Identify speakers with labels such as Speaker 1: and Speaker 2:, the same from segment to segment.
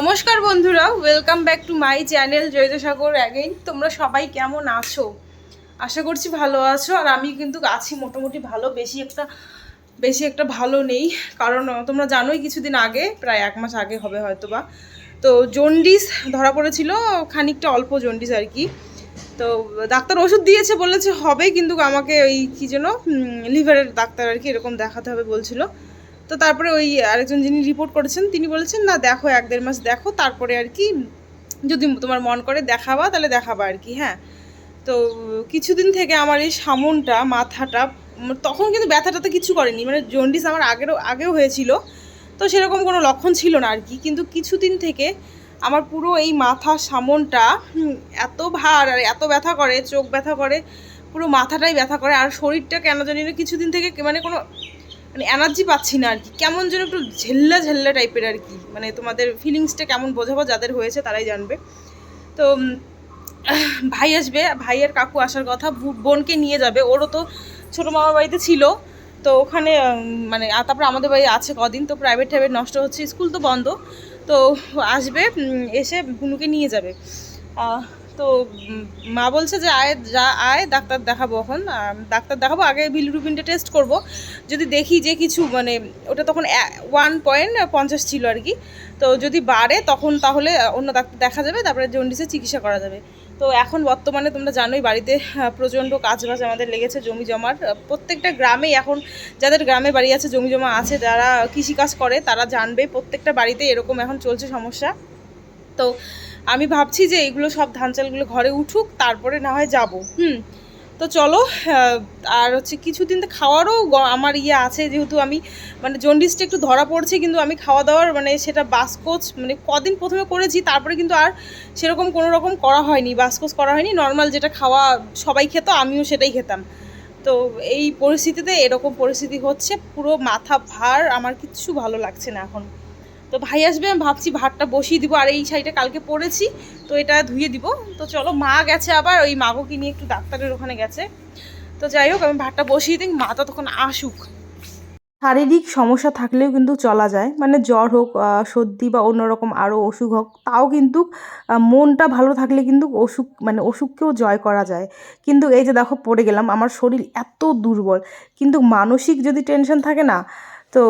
Speaker 1: নমস্কার বন্ধুরা welcome back to my channel Joyito Sagar again তোমরা সবাই কেমন আছো? আশা করছি ভালো আছো, আর আমি কিন্তু আছি মোটামুটি ভালো, বেশি একটা বেশি একটা ভালো নেই। কারণ তোমরা জানোই কিছুদিন আগে, প্রায় এক মাস আগে হবে হয়তো বা তো জন্ডিস ধরা পড়েছিল, খানিকটা অল্প জন্ডিস আর কি। তো ডাক্তার ওষুধ দিয়েছে, বলেছে হবে, কিন্তু আমাকে ওই কী যেন লিভারের ডাক্তার আর কি এরকম দেখাতে হবে বলছিল। তো তারপরে ওই আরেকজন যিনি রিপোর্ট করেছেন, তিনি বলেছেন, না, দেখো, এক দেড় মাস দেখো, তারপরে আর কি, যদি তোমার মন করে দেখাবা, তাহলে দেখাবা আর কি। হ্যাঁ তো কিছুদিন থেকে আমার এই সামনটা, মাথাটা, তখন কিন্তু ব্যথাটা তো কিছু করেনি। মানে জন্ডিস আমার আগেরও, আগেও হয়েছিল, তো সেরকম কোনো লক্ষণ ছিল না আর কি। কিন্তু কিছুদিন থেকে আমার পুরো এই মাথা সামনটা এত ভার আর এত ব্যথা করে, চোখ ব্যথা করে, পুরো মাথাটাই ব্যথা করে। আর শরীরটা কেন জানি না, কিছুদিন থেকে মানে কোনো মানে এনার্জি পাচ্ছি না আর কি। কেমন যেন একটু ঝেল্লা ঝেল্লা টাইপের আর কি। মানে তোমাদের ফিলিংসটা কেমন বোঝাবো, যাদের হয়েছে তারাই জানবে। তো ভাই আসবে, ভাই আর কাকু আসার কথা বোনকে নিয়ে যাবে। ওরও তো ছোটো মামার বাড়িতে ছিল। তো ওখানে মানে তারপরে আমাদের বাড়ি আছে কদিন। তো প্রাইভেট টাইভেট নষ্ট হচ্ছে, স্কুল তো বন্ধ। তো আসবে এসে বুনুকে নিয়ে যাবে। তো মা বলছে যে আয়, যা, আয়, ডাক্তার দেখাবো এখন। ডাক্তার দেখাবো, আগে বিলিরুবিনটা টেস্ট করব। যদি দেখি যে কিছু মানে ওটা তখন ওয়ান পয়েন্ট পঞ্চাশ ছিল আর কি। তো যদি বাড়ে, তখন তাহলে অন্য ডাক্তার দেখা যাবে, তারপরে জন্ডিসের চিকিৎসা করা যাবে। তো এখন বর্তমানে তোমরা জানোই, বাড়িতে প্রচণ্ড কাজবাজ আমাদের লেগেছে, জমি জমার। প্রত্যেকটা গ্রামেই এখন, যাদের গ্রামে বাড়ি আছে, জমি জমা আছে, যারা কৃষিকাজ করে, তারা জানবে প্রত্যেকটা বাড়িতে এরকম এখন চলছে সমস্যা। তো আমি ভাবছি যে এগুলো সব ধান চালগুলো ঘরে উঠুক, তারপরে না হয় যাব। হুম, তো চলো আর হচ্ছে কিছুদিন তো খাওয়ারও আমার ইয়ে আছে যেহেতু আমি মানে জন্ডিসটা একটু ধরা পড়ছে, কিন্তু আমি খাওয়া দাওয়ার মানে সেটা বাসকোচ মানে কদিন প্রথমে করেছি, তারপরে কিন্তু আর সেরকম কোনো রকম করা হয়নি, বাসকোচ করা হয়নি। নর্মাল যেটা খাওয়া সবাই খেত, আমিও সেটাই খেতাম। তো এই পরিস্থিতিতে এরকম পরিস্থিতি হচ্ছে, পুরো মাথা ভার, আমার কিচ্ছু ভালো লাগছে না এখন। তো ভাই আসবে, আমি ভাবছি ভাতটা বসিয়ে দিব, আর এই শাড়িটা কালকে পরেছি, তো এটা ধুয়ে দিব। তো চলো, মা গেছে আবার, ওই মাগোকে নিয়ে একটু ডাক্তারের ওখানে গেছে। তো যাই হোক, আমি ভাতটা বসিয়ে দিই, মা ততক্ষণ আসুক। শারীরিক সমস্যা থাকলেও কিন্তু চলা যায় মানে জ্বর হোক সর্দি বা অন্যরকম আরও অসুখ হোক, তাও কিন্তু মনটা ভালো থাকলে কিন্তু অসুখ মানে অসুখকেও জয় করা যায়। কিন্তু এই যে দেখো, পড়ে গেলাম, আমার শরীর এত দুর্বল, কিন্তু মানসিক যদি টেনশন থাকে না তো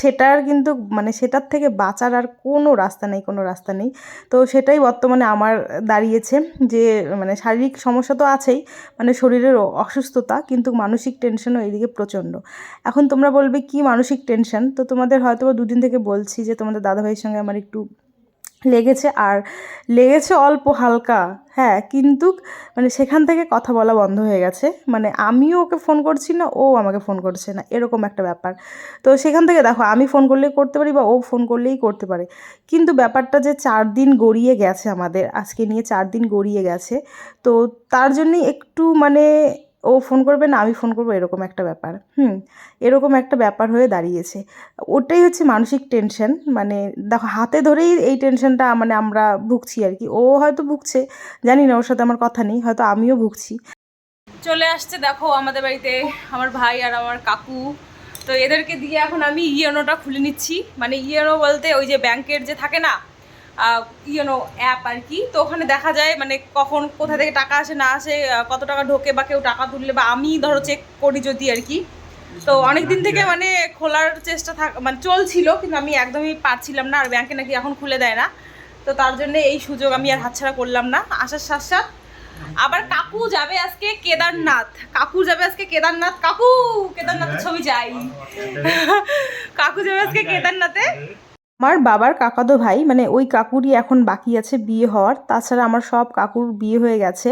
Speaker 1: সেটার কিন্তু মানে সেটার থেকে বাঁচার আর কোনো রাস্তা নেই, কোনো রাস্তা নেই। তো সেটাই বর্তমানে আমার দাঁড়িয়েছে যে মানে শারীরিক সমস্যা তো আছেই মানে শরীরের অসুস্থতা কিন্তু মানসিক টেনশনও এইদিকে প্রচণ্ড। এখন তোমরা বলবে কি মানসিক টেনশন? তো তোমাদের হয়তো দুদিন থেকে বলছি যে তোমাদের দাদাভাইয়ের সঙ্গে আমার একটু লেগেছে আর লেগেছে অল্প হালকা হ্যাঁ কিন্তু মানে সেখান থেকে কথা বলা বন্ধ হয়ে গেছে। মানে আমিও ওকে ফোন করছি না, ও আমাকে ফোন করছে না, এরকম একটা ব্যাপার। তো সেখান থেকে দেখো, আমি ফোন করলেই করতে পারি বা ও ফোন করলেই করতে পারে। কিন্তু ব্যাপারটা যে চার দিন গড়িয়ে গেছে আমাদের, আজকে নিয়ে চার দিন গড়িয়ে গেছে, তো তার জন্যই একটু মানে ও ফোন করবে না, আমি ফোন করব, এরকম একটা ব্যাপার। হুম, এরকম একটা ব্যাপার হয়ে দাঁড়িয়েছে। ওটাই হচ্ছে মানসিক টেনশন মানে দেখো, হাতে ধরেই এই টেনশনটা মানে আমরা ভুগছি আর কি। ও হয়তো ভুগছে, জানি না, ওর সাথে আমার কথা নেই, হয়তো আমিও ভুগছি। চলে আসছে, দেখো, আমাদের বাড়িতে আমার ভাই আর আমার কাকু। তো এদেরকে দিয়ে এখন আমি ইয়েনোটা খুলে নিচ্ছি। মানে ইয়েনো বলতে ওই যে ব্যাংকের যে থাকে না ইয়েনো অ্যাপ আর কি। তো ওখানে দেখা যায় মানে কখন কোথা থেকে টাকা আসে না আসে কত টাকা ঢোকে বা কেউ টাকা তুললে বা আমি ধরো চেক করি যদি আর কি। তো অনেক দিন থেকে মানে খোলার চেষ্টা থাক মানে চলছিল কিন্তু আমি একদমই পারছিলাম না আর ব্যাংকে নাকি এখন খুলে দেয় না। তো তার জন্য এই সুযোগ আমি আর হাতছাড়া করলাম না আসার সাথ সাথ। আবার কাকু যাবে আজকে কেদারনাথ। কাকু যাবে আজকে কেদারনাথ। কাকু কেদারনাথের ছবি চাই কাকু যাবে আজকে কেদারনাথে। আমার বাবার কাকাতো ভাই মানে ওই কাকুরই এখন বাকি আছে বিয়ে হওয়ার, তাছাড়া আমার সব কাকুর বিয়ে হয়ে গেছে।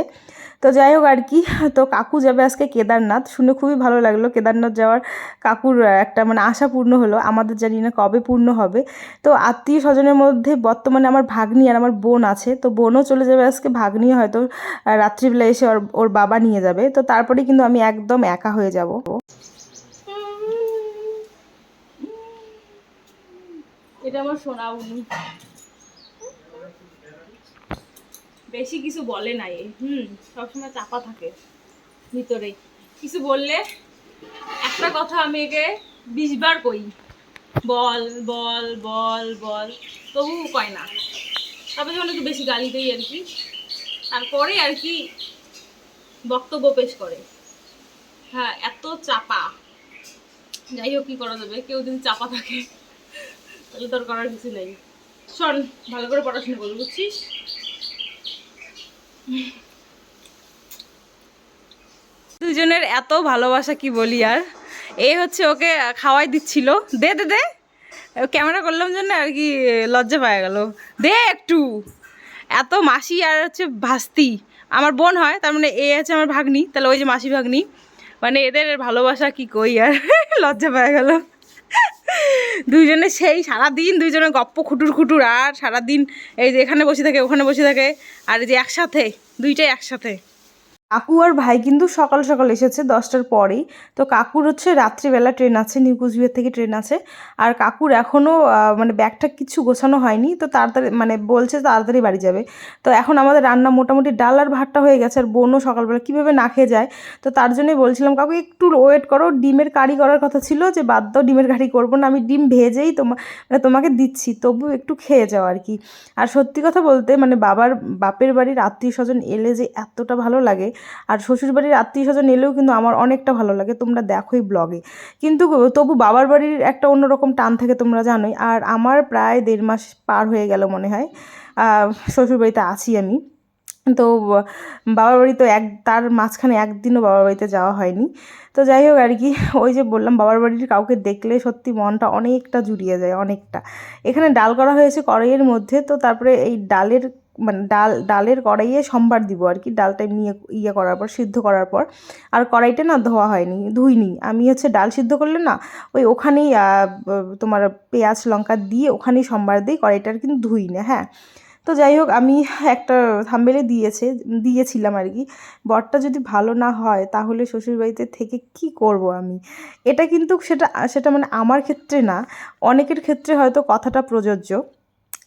Speaker 1: তো যাই হোক আর কি, তো কাকু যাবে আজকে কেদারনাথ। শুনে খুবই ভালো লাগল কেদারনাথ যাওয়ার কাকুর একটা মানে আশা পূর্ণ হলো, আমাদের জানি না কবে পূর্ণ হবে। তো আত্মীয় স্বজনের মধ্যে বর্তমানে আমার ভাগ্নি আর আমার বোন আছে, তো বোনও চলে যাবে আজকে ভাগ্নি হয়তো রাত্রিবেলা এসে ওর ওর বাবা নিয়ে যাবে। তো তারপরে কিন্তু আমি একদম একা হয়ে যাব। এটা আমার সোনা উনি বেশি কিছু বলে নাই হুম, সবসময় চাপা থাকে ভিতরেই। কিছু বললে, একটা কথা আমি একে বিশবার কই। বল বল বল বল তবু কয় না। তারপরে যখন একটু বেশি গালি দেই আর কি, তারপরে আর কি বক্তব্য পেশ করে। হ্যাঁ এত চাপা। যাই হোক, কি করা যাবে? কেউ যদি চাপা থাকে। তাহলে তোর করার কিছু নেই। শোন, ভালো করে পড়াশোনা করবি, বুঝছিস? দুজনের এত ভালোবাসা কি বলি আর? এই হচ্ছে ওকে খাওয়াই দিচ্ছিল। দে দে দে। ক্যামেরা করলাম জন্য আর কি লজ্জা পাওয়া গেল। দে একটু। এত মাসি আর হচ্ছে ভাস্তি। আমার বোন হয়, তার মানে এ আছে আমার ভাগ্নি। তাহলে ওই যে মাসি ভাগ্নি। মানে এদের ভালোবাসা কি কই আর? লজ্জা পাওয়া গেল। দুইজনে সেই সারাদিন দুইজনে গপ্প খুটুর খুটুর আর সারাদিন এই যে এখানে বসে থাকে, ওখানে বসে থাকে। আর এই যে একসাথে, দুইটাই একসাথে। কাকু আর ভাই কিন্তু সকাল সকাল এসেছে, দশটার পরেই। তো কাকুর হচ্ছে রাত্রিবেলা ট্রেন আছে, নিউ কুচবিহার থেকে ট্রেন আছে। আর কাকুর এখনও মানে ব্যাগটা কিছু গোছানো হয়নি, তো তাড়াতাড়ি মানে বলছে তাড়াতাড়ি বাড়ি যাবে। তো এখন আমাদের রান্না মোটামুটি ডাল আর ভাতটা হয়ে গেছে, আর বোনও সকালবেলা কীভাবে না খেয়ে যায়। তো তার জন্যই বলছিলাম, কাকু, একটু ওয়েট করো, ডিমের কারি করার কথা ছিল যে, বাদ দাও ডিমের কারি করব না, আমি ডিম ভেজেই তোমা মানে তোমাকে দিচ্ছি, তবু একটু খেয়ে যাও আর কি। আর সত্যি কথা বলতে মানে বাবার, বাপের বাড়ির আত্মীয় স্বজন এলে যে এতটা ভালো লাগে আর শ্বশুরবাড়ির আত্মীয় স্বজন এলেও কিন্তু আমার অনেকটা ভালো লাগে, তোমরা দেখোই ব্লগে। কিন্তু তবু বাবার বাড়ির একটা অন্যরকম টান থাকে তোমরা জানোই, আর আমার প্রায় দেড় মাস পার হয়ে গেল মনে হয় শ্বশুরবাড়িতে আছি আমি। তো বাবার বাড়ি তো এক, তার মাঝখানে একদিনও বাবার বাড়িতে যাওয়া হয়নি। তো যাই হোক আর কি, ওই যে বললাম বাবার বাড়ির কাউকে দেখলে সত্যি মনটা অনেকটা জুড়িয়ে যায়, অনেকটা। এখানে ডাল করা হয়েছে কড়াইয়ের মধ্যে, তো তারপরে এই ডালের মানে ডাল, ডালের কড়াইয়ে সম্বার দিব আর কি। ডালটা নিয়ে ইয়ে করার পর, সিদ্ধ করার পর। আর কড়াইটা না ধোয়া হয়নি, ধুইনি। আমি হচ্ছে ডাল সিদ্ধ করলে না, ওই ওখানেই তোমার পেঁয়াজ, লঙ্কা দিয়ে ওখানেই সম্বার দিই কড়াইটার কিন্তু ধুই না হ্যাঁ। তো যাই হোক, আমি একটা থাম্বেলে দিয়েছে, দিয়েছিলাম আর কি। বরটা যদি ভালো না হয়, তাহলে শ্বশুরবাড়িতে থেকে কি করব আমি? এটা কিন্তু সেটা সেটা মানে আমার ক্ষেত্রে না, অনেকের ক্ষেত্রে হয়তো কথাটা প্রযোজ্য।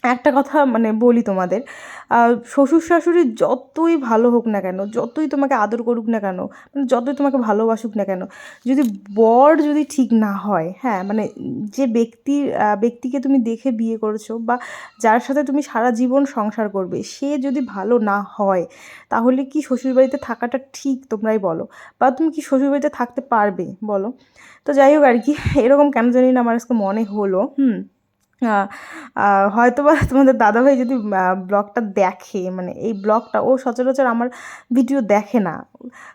Speaker 1: একটা কথা মানে বলি তোমাদের শ্বশুর শাশুড়ি যতই ভালো হোক না কেন, যতই তোমাকে আদর করুক না কেন মানে যতই তোমাকে ভালোবাসুক না কেন, যদি বর যদি ঠিক না হয় হ্যাঁ মানে যে ব্যক্তির ব্যক্তিকে তুমি দেখে বিয়ে করেছ বা যার সাথে তুমি সারা জীবন সংসার করবে, সে যদি ভালো না হয়, তাহলে কি শ্বশুরবাড়িতে থাকাটা ঠিক তোমরাই বলো? বা তুমি কি শ্বশুরবাড়িতে থাকতে পারবে, বলো? তো যাই হোক আর কি, এরকম কেন জানি না আমার আজকে মনে হলো, হুম। হয়তো বা তোমাদের দাদাভাই যদি ব্লগটা দেখে মানে এই ব্লগটা, ও সচরাচর আমার ভিডিও দেখে না।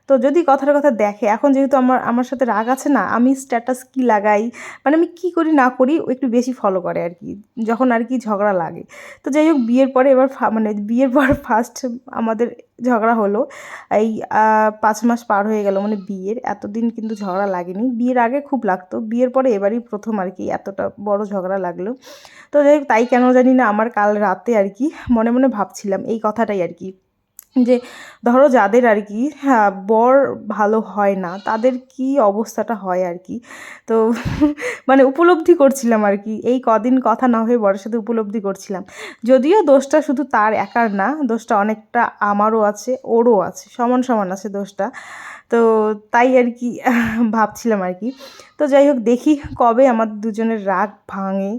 Speaker 1: তো যদি কথার কথা দেখে, এখন যেহেতু আমার আমার সাথে রাগ আছে না, আমি স্ট্যাটাস কি লাগাই মানে আমি কি করি না করি একটু বেশি ফলো করে আর কি, যখন আর কি ঝগড়া লাগে। তো যাই হোক, বিয়ের পরে এবার মানে বিয়ের পর ফার্স্ট আমাদের ঝগড়া হলো। এই পাঁচ মাস পার হয়ে গেল মানে বিয়ের। এতদিন কিন্তু ঝগড়া লাগেনি। বিয়ের আগে খুব লাগতো। বিয়ের পরে এবারই প্রথম আর কি এতটা বড় ঝগড়া লাগল। তো যাই তাই কেন জানি না আমার কাল রাতে আর কি মনে মনে ভাবছিলাম এই কথাটাই আর কি। যে ধরো যাদের আর কি হ্যাঁ বর ভালো হয় না, তাদের কি অবস্থাটা হয় আর কি? তো মানে উপলব্ধি করছিলাম আর কি, এই কদিন কথা না হয়ে বরের সাথে উপলব্ধি করছিলাম। যদিও দোষটা শুধু তার একার না, দোষটা অনেকটা আমারও আছে, ওরও আছে, সমান সমান আছে দোষটা। তো তাই আর কি, ভাবছিলাম আর কি। তো যাই হোক, দেখি কবে আমার দুজনের রাগ ভাঙে।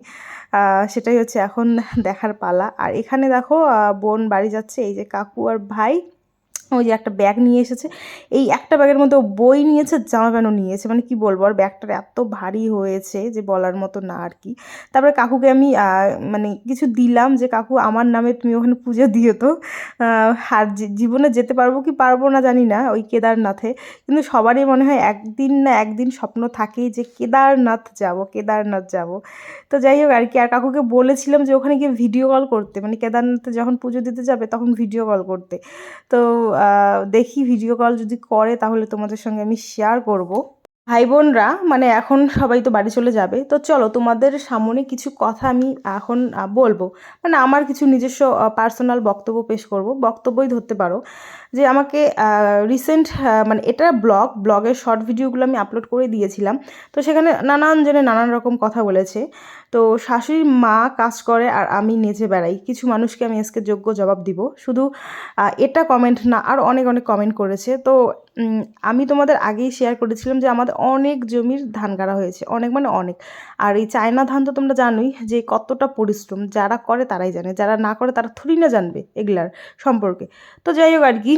Speaker 1: সেটাই হচ্ছে এখন দেখার পালা। আর এখানে দেখো বোন বাড়ি যাচ্ছে, এই যে কাকু আর ভাই। ওই যে একটা ব্যাগ নিয়ে এসেছে। এই একটা ব্যাগের মধ্যে বই নিয়েছে জামা প্যান্টও নিয়েছে। মানে কি বলব, আর ব্যাগটার এত ভারী হয়েছে যে বলার মতো না আর কি। তারপরে কাকুকে আমি মানে কিছু দিলাম যে, কাকু, আমার নামে তুমি ওখানে পুজো দিও তো। আর জীবনে যেতে পারব কি পারব না জানি না ওই কেদারনাথে। কিন্তু সবারই মনে হয় একদিন না একদিন স্বপ্ন থাকেই যে, কেদারনাথ যাব কেদারনাথ যাব। তো যাই হোক আর কি, আর কাকুকে বলেছিলাম যে, ওখানে গিয়ে ভিডিও কল করতে। মানে কেদারনাথে যখন পুজো দিতে যাবে, তখন ভিডিও কল করতে। তো দেখি ভিডিও কল যদি করে, তাহলে তোমাদের সঙ্গে আমি শেয়ার করব। ভাই বোনরা মানে এখন সবাই তো বাড়ি চলে যাবে। তো চলো, তোমাদের সামনে কিছু কথা আমি এখন বলব। মানে আমার কিছু নিজস্ব পার্সোনাল বক্তব্য পেশ করব। বক্তব্যই ধরতে পারো। যে আমাকে রিসেন্ট মানে এটা ব্লগ ব্লগের শর্ট ভিডিওগুলো আমি আপলোড করে দিয়েছিলাম। তো সেখানে নানান জনে নানান রকম কথা বলেছে। তো শাশুড়ি মা কাজ করে আর আমি নেচে বেড়াই। কিছু মানুষকে আমি আজকে যোগ্য জবাব দিব। শুধু এটা কমেন্ট না, আর অনেক অনেক কমেন্ট করেছে। তো আমি তোমাদের আগেই শেয়ার করেছিলাম যে আমাদের অনেক জমির ধান কাটা হয়েছে। অনেক মানে অনেক। আর এই চায়না ধান তো তোমরা জানোই যে কতটা পরিশ্রম। যারা করে তারাই জানে। যারা না করে তারা থুড়ি না জানবে এগুলার সম্পর্কে। তো যাই হোক আর কি।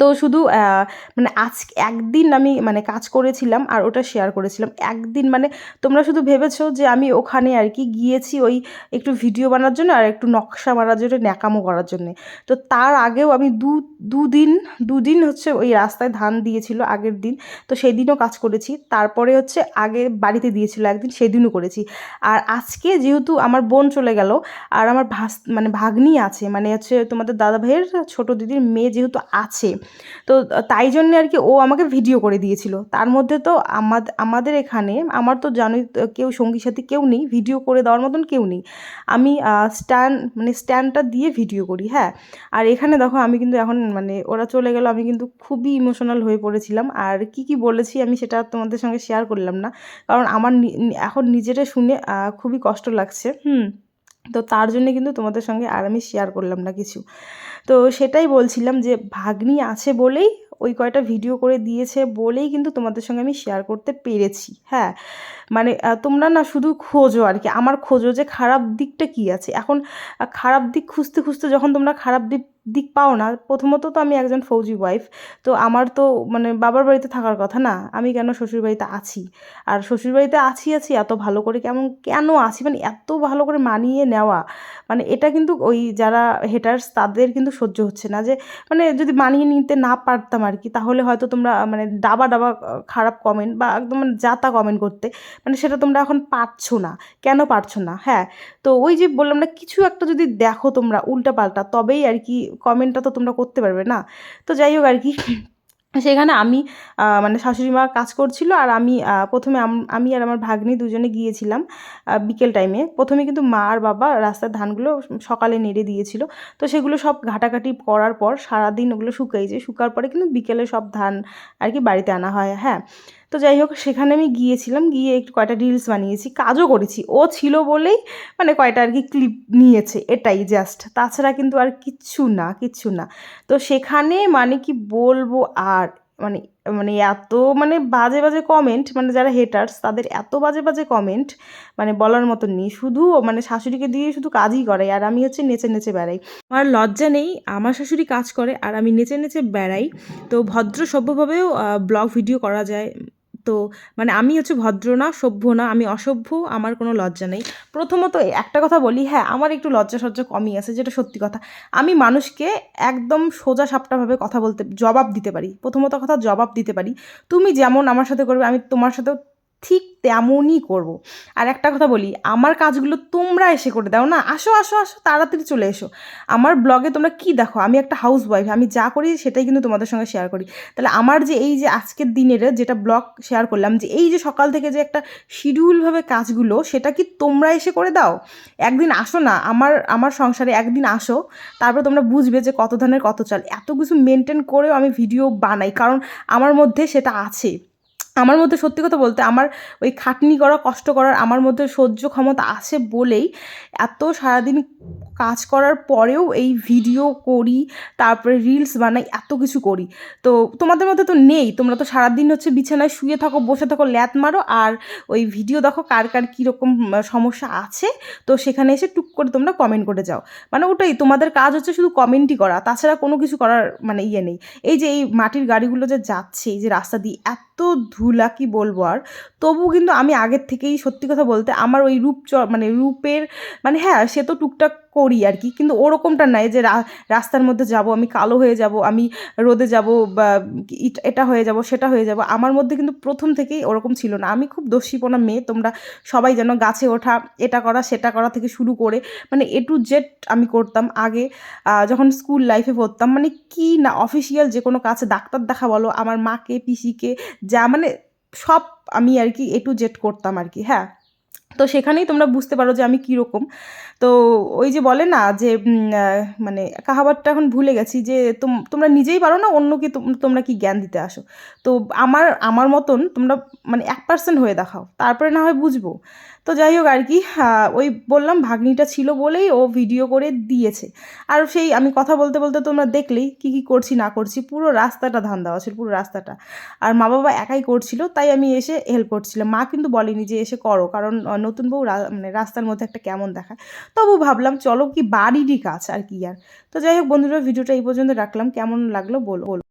Speaker 1: তো শুধু মানে আজ একদিন আমি মানে কাজ করেছিলাম আর ওটা শেয়ার করেছিলাম। একদিন মানে তোমরা শুধু ভেবেছো যে আমি ওখানে আর কি গিয়েছি ওই একটু ভিডিও বানার জন্য আর একটু নকশা মারার জন্য, ন্যাকামো করার জন্য। তো তার আগেও আমি দু, দুদিন দুদিন হচ্ছে ওই রাস্তায় ধান দিয়েছিল আগের দিন। তো সেই দিনও কাজ করেছি। তারপরে হচ্ছে আগে বাড়িতে দিয়েছিল একদিন, সেদিনও করেছি। আর আজকে যেহেতু আমার বোন চলে গেল আর আমার ভাস মানে ভাগ্নি আছে মানে হচ্ছে তোমাদের দাদা ভাইয়ের ছোটো দিদির মেয়ে যেহেতু আছে তো তাই জন্য আর কি ও আমাকে ভিডিও করে দিয়েছিল। তার মধ্যে তো আমাদের আমাদের এখানে, আমার তো জানোই কেউ সঙ্গী সাথী কেউ নেই ভিডিও করে দেওয়ার মতন কেউ নেই। আমি স্ট্যান্ড মানে স্ট্যান্ডটা দিয়ে ভিডিও করি হ্যাঁ? আর এখানে দেখো আমি কিন্তু এখন মানে ওরা চলে গেল, আমি কিন্তু খুবই ইমোশনাল হয়ে পড়েছিলাম। আর কি কি বলেছি আমি সেটা তোমাদের সঙ্গে শেয়ার করলাম না। কারণ আমার এখন নিজেটা শুনে খুবই কষ্ট লাগছে, হুম? তো তার জন্য কিন্তু তোমাদের সঙ্গে আর আমি শেয়ার করলাম না কিছু। তো সেটাই বলছিলাম যে ভাগ্নি আছে বলেই ওই কয়টা ভিডিও করে দিয়েছে বলেই কিন্তু তোমাদের সঙ্গে আমি শেয়ার করতে পেরেছি হ্যাঁ? মানে তোমরা না শুধু খোঁজো আর কি, আমার খোঁজো যে খারাপ দিকটা কি আছে? এখন খারাপ দিক খুঁজতে খুঁজতে যখন তোমরা খারাপ দিক দিক পাও না। প্রথমত তো আমি একজন ফৌজি ওয়াইফ তো আমার তো মানে বাবার বাড়িতে থাকার কথা না, আমি কেন শ্বশুর বাড়িতে আছি? আর শ্বশুর বাড়িতে আছি আছি, এত ভালো করে কেমন, কেন আছি? মানে এত ভালো করে মানিয়ে নেওয়া। মানে এটা কিন্তু ওই যারা হেটার্স তাদের কিন্তু সহ্য হচ্ছে না যে মানে যদি মানিয়ে নিতে না পারতাম আর কি, তাহলে হয়তো তোমরা মানে ডাবা ডাবা খারাপ কমেন্ট বা একদম মানে যাতা কমেন্ট করতে মানে সেটা তোমরা এখন পারছ না। কেন পারছ না? হ্যাঁ তো ওই যে বললাম না, কিছু একটা যদি দেখো তোমরা উল্টা পাল্টা তবেই আর কি কমেন্টটা তো তোমরা করতে পারবে না। তো যাই হোক আর কি, সেখানে আমি মানে শাশুড়ি মা কাজ করছিল আর আমি প্রথমে আমি আর আমার ভাগ্নি দুজনে গিয়েছিলাম বিকেল টাইমে প্রথমে কিন্তু মা আর বাবা রাস্তার ধানগুলো সকালে নেড়ে দিয়েছিল। তো সেগুলো সব ঘাটাঘাটি করার পর সারাদিন ওগুলো শুকাইছে শুকার পরে কিন্তু বিকেলে সব ধান আর কি বাড়িতে আনা হয় হ্যাঁ। তো যাই হোক, সেখানে আমি গিয়েছিলাম, গিয়ে একটু কয়টা রিলস বানিয়েছি, কাজও করেছি। ও ছিল বলেই মানে কয়টা আর কি ক্লিপ নিয়েছে, এটাই জাস্ট তাছাড়া কিন্তু আর কিচ্ছু না কিচ্ছু না। তো সেখানে মানে কি বলব আর মানে মানে এত মানে বাজে বাজে কমেন্ট মানে যারা হেটার্স তাদের এত বাজে বাজে কমেন্ট মানে বলার মতন নেই। শুধু মানে শাশুড়িকে দিয়ে শুধু কাজই করে আর আমি হচ্ছে নেচে নেচে বেড়াই। আমার লজ্জা নেই, আমার শাশুড়ি কাজ করে আর আমি নেচে নেচে বেড়াই। তো ভদ্র সভ্যভাবেও ব্লগ ভিডিও করা যায়। তো মানে আমি হচ্ছে ভদ্র না, সভ্য না, আমি অসভ্য, আমার কোনো লজ্জা নেই। প্রথমত একটা কথা বলি হ্যাঁ আমার একটু লজ্জা সজ্জা কমই আছে, যেটা সত্যি কথা। আমি মানুষকে একদম সোজা সাপটাভাবে কথা বলতে, জবাব দিতে পারি। প্রথমত কথা, জবাব দিতে পারি। তুমি যেমন আমার সাথে করবে, আমি তোমার সাথেও ঠিক তেমনই করব। আর একটা কথা বলি, আমার কাজগুলো তোমরা এসে করে দাও না? আসো আসো আসো, তাড়াতাড়ি চলে এসো। আমার ব্লগে তোমরা কি দেখো? আমি একটা হাউস ওয়াইফ আমি যা করি সেটাই কিন্তু তোমাদের সঙ্গে শেয়ার করি। তাহলে আমার যে এই যে আজকের দিনের যেটা ব্লগ শেয়ার করলাম, যে এই যে সকাল থেকে যে একটা শিডিউলভাবে কাজগুলো, সেটা কি তোমরা এসে করে দাও? একদিন আসো না, আমার আমার সংসারে একদিন আসো, তারপর তোমরা বুঝবে যে কত ধরনের কত চাল। এত কিছু মেনটেন করেও আমি ভিডিও বানাই, কারণ আমার মধ্যে সেটা আছে। আমার মধ্যে সত্যি কথা বলতে আমার ওই খাটনি করা, কষ্ট করার আমার মধ্যে সহ্য ক্ষমতা আছে বলেই এত সারাদিন কাজ করার পরেও এই ভিডিও করি, তারপরে রিলস বানাই, এত কিছু করি। তো তোমাদের মধ্যে তো নেই, তোমরা তো সারাদিন হচ্ছে বিছানায় শুয়ে থাকো, বসে থাকো ল্যাত মারো, আর ওই ভিডিও দেখো কার কার কীরকম সমস্যা আছে, তো সেখানে এসে টুক করে তোমরা কমেন্ট করে যাও। মানে ওটাই, তোমাদের কাজ হচ্ছে শুধু কমেন্টই করা, তাছাড়া কোনো কিছু করার মানে ইয়ে নেই। এই যে এই মাটির গাড়িগুলো যে যাচ্ছে, এই যে রাস্তা দিয়ে এত ধুলা কি বলব আর? তবু কিন্তু আমি আগের থেকেই সত্যি কথা বলতে আমার ওই রূপ মানে রূপের মানে হ্যাঁ সে তো টুকটাক করি আর কি। কিন্তু ওরকমটা নাই যে রাস্তার মধ্যে যাব, আমি কালো হয়ে যাব, আমি রোদে যাব বা এটা হয়ে যাব, সেটা হয়ে যাব। আমার মধ্যে কিন্তু প্রথম থেকেই ওরকম ছিল না। আমি খুব দস্যিপনা মেয়ে, তোমরা সবাই যেন গাছে ওঠা, এটা করা, সেটা করা থেকে শুরু করে মানে এ টু জেড আমি করতাম। আগে যখন স্কুল লাইফে পড়তাম মানে কি না অফিসিয়াল যে কোনো কাছে ডাক্তার দেখা বলো, আমার মাকে, পিসিকে, যা মানে সব আমি আর কি এ টু জেড করতাম আর কি হ্যাঁ। তো সেখানেই তোমরা বুঝতে পারো যে আমি কীরকম। তো ওই যে বলে না যে মানে কাহাবারটা এখন ভুলে গেছি যে তোম- তোমরা নিজেই পারো না অন্যকে তোম- তোমরা কি জ্ঞান দিতে আসো। তো আমার আমার মতন তোমরা মানে এক পার্সেন্ট হয়ে দেখাও, তারপরে না হয় বুঝব। তো যাই হোক আর কি ওই বললাম ভাগ্নিটা ছিল বলেই ও ভিডিও করে দিয়েছে। আর সেই আমি কথা বলতে বলতে তোমরা দেখলেই কি কি করছি না করছি, পুরো রাস্তাটা ধান দেওয়া ছিল, পুরো রাস্তাটা। আর মা বাবা একাই করছিল, তাই আমি এসে হেল্প করছিলাম। মা কিন্তু বলেনি যে এসে করো, কারণ নতুন বউ মানে রাস্তার মধ্যে একটা কেমন দেখায়। তবু ভাবলাম, চলো কি বাড়িরই কাজ আর কি আর। তো যাই হোক বন্ধুরা, ভিডিওটা এই পর্যন্ত রাখলাম। কেমন লাগল বলো বলো।